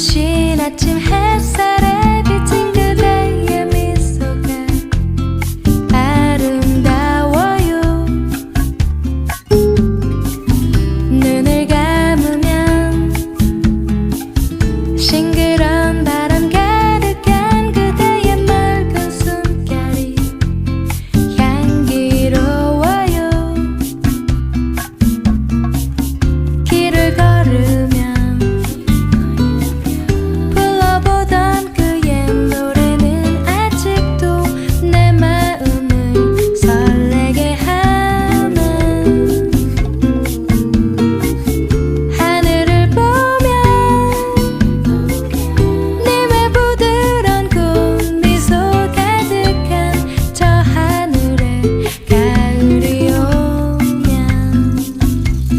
다시 아침 해